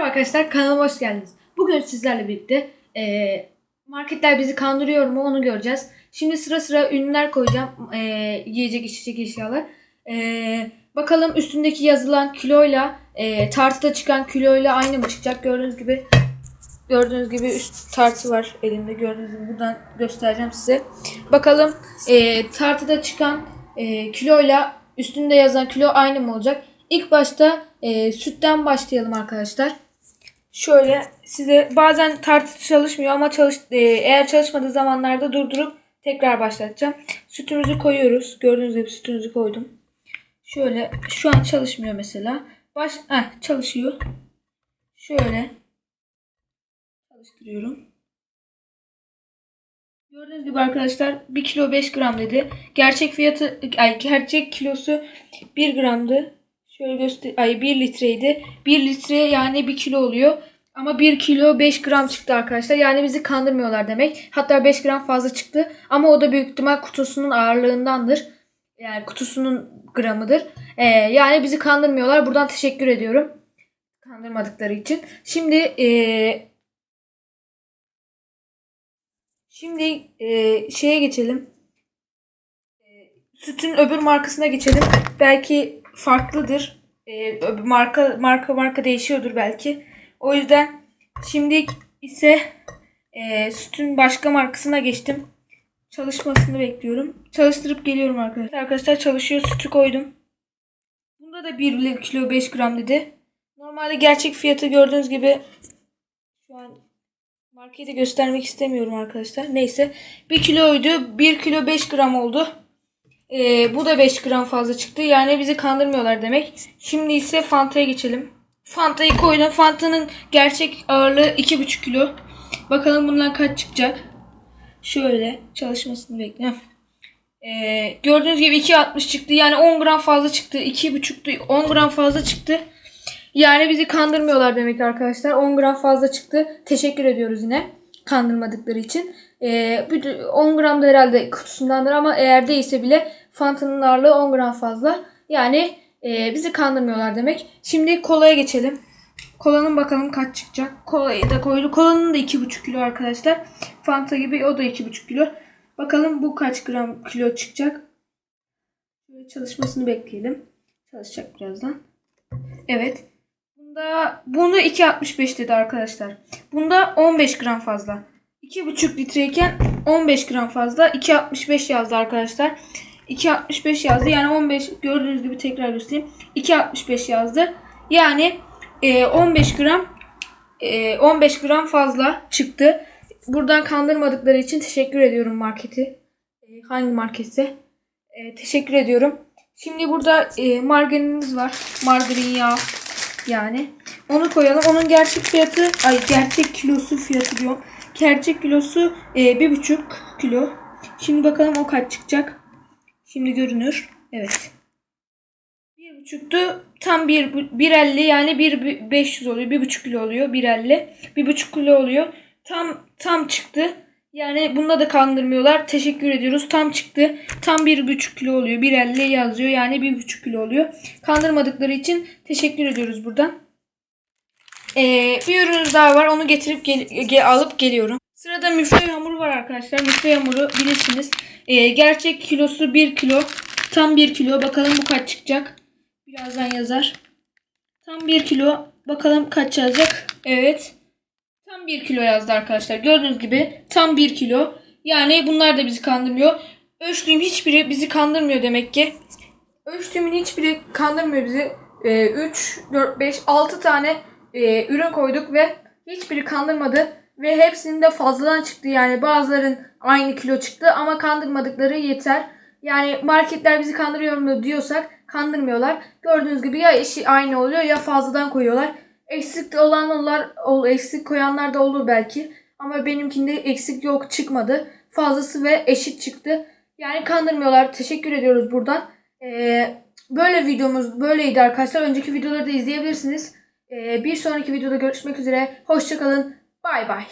Merhaba arkadaşlar kanalıma hoş geldiniz. Bugün sizlerle birlikte eee, marketler bizi kandırıyor mu onu göreceğiz. Şimdi sıra sıra ürünler koyacağım. Eee, yiyecek içecek eşyalar. Eee, bakalım üstündeki yazılan kiloyla eee, tartıda çıkan kiloyla aynı mı çıkacak? Gördüğünüz gibi gördüğünüz gibi üst tartı var elimde. Gördüğünüz gibi buradan göstereceğim size. Bakalım eee, tartıda çıkan eee, kiloyla üstünde yazan kilo aynı mı olacak? İlk başta eee, sütten başlayalım arkadaşlar. Şöyle size bazen tartı çalışmıyor ama çalış, e, eğer çalışmadığı zamanlarda durdurup tekrar başlatacağım. Sütümüzü koyuyoruz. Gördüğünüz gibi sütümüzü koydum. Şöyle şu an çalışmıyor mesela. Baş Heh, çalışıyor. Şöyle çalıştırıyorum. Gördüğünüz gibi arkadaşlar 1 kilo 5 gram dedi. Gerçek fiyatı ay gerçek kilosu 1 gramdı. Şöyle göster ay 1 litreydi. 1 litre yani 1 kilo oluyor. Ama 1 kilo 5 gram çıktı arkadaşlar. Yani bizi kandırmıyorlar demek. Hatta 5 gram fazla çıktı. Ama o da büyük ihtimal kutusunun ağırlığındandır. Yani kutusunun gramıdır. Ee, yani bizi kandırmıyorlar. Buradan teşekkür ediyorum. Kandırmadıkları için. Şimdi ee, Şimdi e, şeye geçelim. E, sütün öbür markasına geçelim. Belki farklıdır. E, marka marka marka değişiyordur belki. O yüzden şimdi ise e, sütün başka markasına geçtim. Çalışmasını bekliyorum. Çalıştırıp geliyorum arkadaşlar. Arkadaşlar çalışıyor. Sütü koydum. Bunda da 1 kilo 5 gram dedi. Normalde gerçek fiyatı gördüğünüz gibi şu an Marketi göstermek istemiyorum arkadaşlar. Neyse. 1 kiloydu. 1 kilo 5 gram oldu. Ee, bu da 5 gram fazla çıktı. Yani bizi kandırmıyorlar demek. Şimdi ise Fanta'ya geçelim. Fanta'yı koydum. Fanta'nın gerçek ağırlığı 2,5 kilo. Bakalım bundan kaç çıkacak. Şöyle çalışmasını bekliyorum. Ee, gördüğünüz gibi 2.60 çıktı. Yani 10 gram fazla çıktı. 2.5'tu 10 gram fazla çıktı. Yani bizi kandırmıyorlar demek arkadaşlar. 10 gram fazla çıktı. Teşekkür ediyoruz yine kandırmadıkları için. Ee, bütün- 10 gram da herhalde kutusundandır ama eğer değilse bile Fanta'nın ağırlığı 10 gram fazla. Yani e, bizi kandırmıyorlar demek. Şimdi kolaya geçelim. Kolanın bakalım kaç çıkacak. Kolayı da koydu. Kolanın da 2,5 kilo arkadaşlar. Fanta gibi o da 2,5 kilo. Bakalım bu kaç gram kilo çıkacak. Çalışmasını bekleyelim. Çalışacak birazdan. Evet. Bunda bunu 2.65 dedi arkadaşlar. Bunda 15 gram fazla. 2.5 litreyken 15 gram fazla. 2.65 yazdı arkadaşlar. 2.65 yazdı. Yani 15 gördüğünüz gibi tekrar göstereyim. 2.65 yazdı. Yani e, 15 gram e, 15 gram fazla çıktı. Buradan kandırmadıkları için teşekkür ediyorum marketi. E, hangi marketse? E, teşekkür ediyorum. Şimdi burada e, margarinimiz var. Margarin yağı yani. Onu koyalım. Onun gerçek fiyatı, ay gerçek kilosu fiyatı diyor. Gerçek kilosu e, bir buçuk kilo. Şimdi bakalım o kaç çıkacak. Şimdi görünür. Evet. Bir buçuktu. Tam bir, bir elli yani bir beş yüz oluyor. Bir buçuk kilo oluyor. Bir elli. Bir buçuk kilo oluyor. Tam tam çıktı. Yani bunda da kandırmıyorlar. Teşekkür ediyoruz. Tam çıktı. Tam bir buçuk kilo oluyor. Bir elli yazıyor. Yani bir buçuk kilo oluyor. Kandırmadıkları için teşekkür ediyoruz buradan. Ee, bir ürünümüz daha var. Onu getirip gel- ge- alıp geliyorum. Sırada müfre hamuru var arkadaşlar. Müfre hamuru bilirsiniz. Ee, gerçek kilosu 1 kilo. Tam 1 kilo. Bakalım bu kaç çıkacak. Birazdan yazar. Tam 1 kilo. Bakalım kaç yazacak. Evet. Tam 1 kilo yazdı arkadaşlar. Gördüğünüz gibi tam 1 kilo. Yani bunlar da bizi kandırmıyor. Ölçtüğüm hiçbiri bizi kandırmıyor demek ki. Ölçtüğümün hiçbiri kandırmıyor bizi. Ee, 3, 4, 5, 6 tane e, ürün koyduk ve hiçbiri kandırmadı. Ve hepsinin de fazladan çıktı. Yani bazıların aynı kilo çıktı ama kandırmadıkları yeter. Yani marketler bizi kandırıyor mu diyorsak kandırmıyorlar. Gördüğünüz gibi ya eşi aynı oluyor ya fazladan koyuyorlar. Eksik olanlar, ol, eksik koyanlar da olur belki. Ama benimkinde eksik yok çıkmadı. Fazlası ve eşit çıktı. Yani kandırmıyorlar. Teşekkür ediyoruz buradan. Ee, böyle videomuz böyleydi arkadaşlar. Önceki videoları da izleyebilirsiniz. Ee, bir sonraki videoda görüşmek üzere. Hoşçakalın. Bay bay.